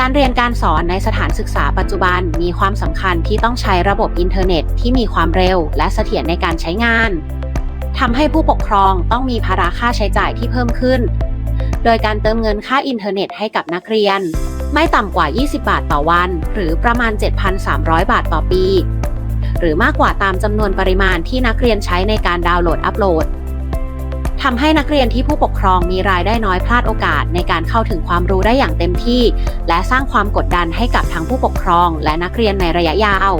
การเรียนการสอนในสถานศึกษาปัจจุบันมีความสำคัญที่ต้องใช้ระบบอินเทอร์เน็ตที่มีความเร็วและเสถียรในการใช้งานทำให้ผู้ปกครองต้องมีภาระค่าใช้จ่ายที่เพิ่มขึ้น โดยการเติมเงินค่าอินเทอร์เน็ตให้กับนักเรียน ไม่ต่ำกว่า 20 บาทต่อวัน หรือประมาณ 7,300 บาทต่อปี หรือมากกว่าตามจำนวนปริมาณที่นักเรียนใช้ในการดาวน์โหลดอัปโหลด ทำให้นักเรียนที่ผู้ปกครองมีรายได้น้อยพลาดโอกาส ในการเข้าถึงความรู้ได้อย่างเต็มที่ และสร้างความกดดันให้กับทั้งผู้ปกครอง และนักเรียนในระยะยาว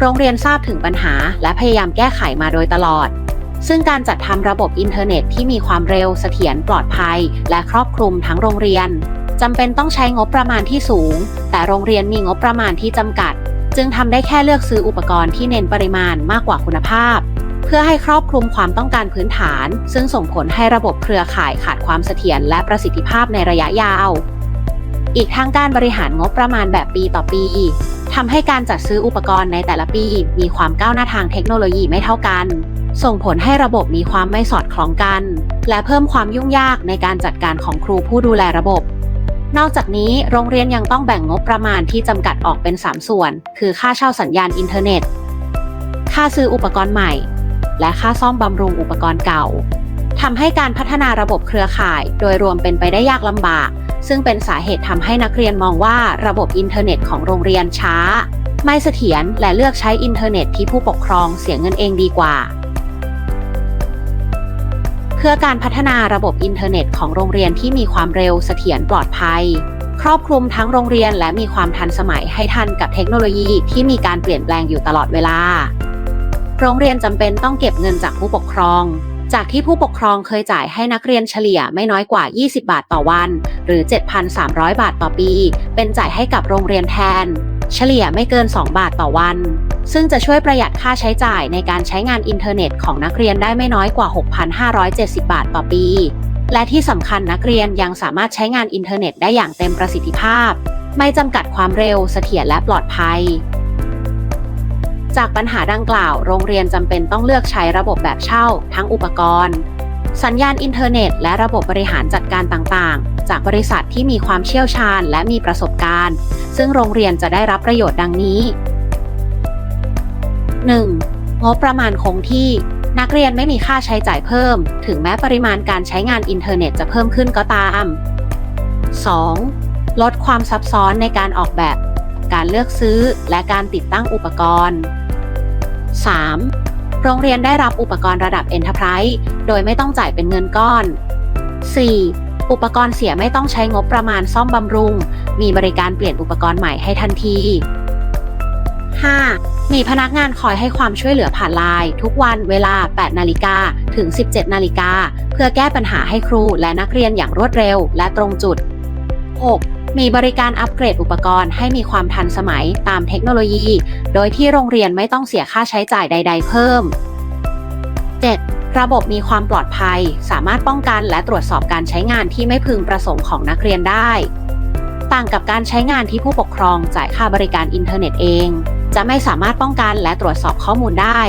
โรงเรียนทราบถึงปัญหา และพยายามแก้ไขมาโดยตลอด ซึ่งการจัดทำระบบอินเทอร์เน็ตที่มีความเร็วเสถียรปลอดภัย และครอบคลุมทั้งโรงเรียนจำเป็นต้องใช้งบประมาณที่สูง แต่โรงเรียนมีงบประมาณที่จำกัด จึงทำได้แค่เลือกซื้ออุปกรณ์ที่เน้นปริมาณมากกว่าคุณภาพ เพื่อให้ครอบคลุมความต้องการพื้นฐาน ซึ่งส่งผลให้ระบบเครือข่ายขาดความเสถียรและประสิทธิภาพในระยะยาว อีกทั้งการบริหารงบประมาณแบบปีต่อปีทำให้การจัดซื้ออุปกรณ์ในแต่ละปีมีความก้าวหน้าทางเทคโนโลยีไม่เท่ากัน ส่งผลให้ระบบมีความไม่สอดคล้องกัน และเพิ่มความยุ่งยากในการจัดการของครูผู้ดูแลระบบ นอกจากนี้โรงเรียนยังต้องแบ่งงบประมาณที่จำกัดออกเป็น 3 ส่วน คือค่าเช่าสัญญาณอินเทอร์เน็ต ค่าซื้ออุปกรณ์ใหม่ และค่าซ่อมบำรุงอุปกรณ์เก่าทำให้การพัฒนาระบบเครือข่าย โดยรวมเป็นไปได้ยากลำบาก ซึ่งเป็นสาเหตุทำให้นักเรียนมองว่าระบบอินเทอร์เน็ตของโรงเรียนช้า ไม่เสถียรและเลือกใช้อินเทอร์เน็ตที่ผู้ปกครองเสียเงินเองดีกว่า เพื่อการพัฒนาระบบอินเทอร์เน็ตของโรงเรียนที่มีความเร็วเสถียรปลอดภัย ครอบคลุมทั้งโรงเรียนและมีความทันสมัยให้ทันกับเทคโนโลยีที่มีการเปลี่ยนแปลงอยู่ตลอดเวลา โรงเรียนจำเป็นต้องเก็บเงินจากผู้ปกครอง จากที่ผู้ปกครองเคยจ่ายให้นักเรียนเฉลี่ยไม่น้อยกว่า 20 บาทต่อวัน หรือ 7,300 บาทต่อปี เป็นจ่ายให้กับโรงเรียนแทน เฉลี่ยไม่เกิน 2 บาทต่อวัน ซึ่งจะช่วยประหยัดค่าใช้จ่ายในการใช้งานอินเทอร์เน็ตของนักเรียนได้ไม่น้อยกว่า 6,570 บาทต่อปี และที่สำคัญนักเรียนยังสามารถใช้งานอินเทอร์เน็ตได้อย่างเต็มประสิทธิภาพ ไม่จำกัดความเร็ว เสถียรและปลอดภัย จากปัญหาดังกล่าว โรงเรียนจำเป็นต้องเลือกใช้ระบบแบบเช่า ทั้งอุปกรณ์ สัญญาณอินเทอร์เน็ต และระบบบริหารจัดการต่างๆ จากบริษัทที่มีความเชี่ยวชาญและมีประสบการณ์ ซึ่งโรงเรียนจะได้รับประโยชน์ดังนี้ 1. งบประมาณคงที่ นักเรียนไม่มีค่าใช้จ่ายเพิ่ม ถึงแม้ปริมาณการใช้งานอินเทอร์เน็ตจะเพิ่มขึ้นก็ตาม 2. ลดความซับซ้อนในการออกแบบ การเลือกซื้อและการติดตั้งอุปกรณ์ 3. โรงเรียนได้รับอุปกรณ์ระดับ Enterprise โดยไม่ต้องจ่ายเป็นเงินก้อน 4. อุปกรณ์เสียไม่ต้องใช้งบประมาณซ่อมบำรุง มีบริการเปลี่ยนอุปกรณ์ใหม่ให้ทันที 5. มีพนักงานคอยให้ความช่วยเหลือผ่านไลน์ทุกวันเวลา 8 นาฬิกาถึง 17 นาฬิกา เพื่อแก้ปัญหาให้ครูและนักเรียนอย่างรวดเร็วและตรงจุด 6. มีบริการอัปเกรดอุปกรณ์ให้มีความทันสมัยตามเทคโนโลยี โดยที่โรงเรียนไม่ต้องเสียค่าใช้จ่ายใด ๆ เพิ่ม 7. ระบบมีความปลอดภัย สามารถป้องกันและตรวจสอบการใช้งานที่ไม่พึงประสงค์ของนักเรียนได้ ต่างกับการใช้งานที่ผู้ปกครองจ่ายค่าบริการอินเทอร์เน็ตเอง จะไม่สามารถป้องกันและตรวจสอบข้อมูลได้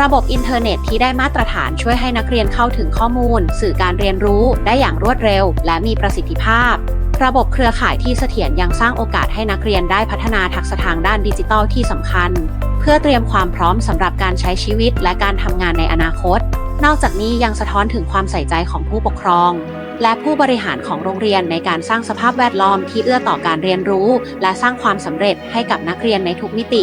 ระบบอินเทอร์เน็ตที่ได้มาตรฐานช่วยให้นักเรียนเข้าถึงข้อมูล สื่อการเรียนรู้ได้อย่างรวดเร็ว และมีประสิทธิภาพ ระบบเครือข่ายที่เสถียรยังสร้างโอกาสให้นักเรียนได้พัฒนาทักษะทางด้านดิจิทัลที่สำคัญ เพื่อเตรียมความพร้อมสำหรับการใช้ชีวิตและการทำงานในอนาคต นอกจากนี้ยังสะท้อนถึงความใส่ใจของผู้ปกครอง และผู้บริหารของโรงเรียนในการสร้างสภาพแวดล้อมที่เอื้อต่อการเรียนรู้ และสร้างความสำเร็จให้กับนักเรียนในทุกมิติ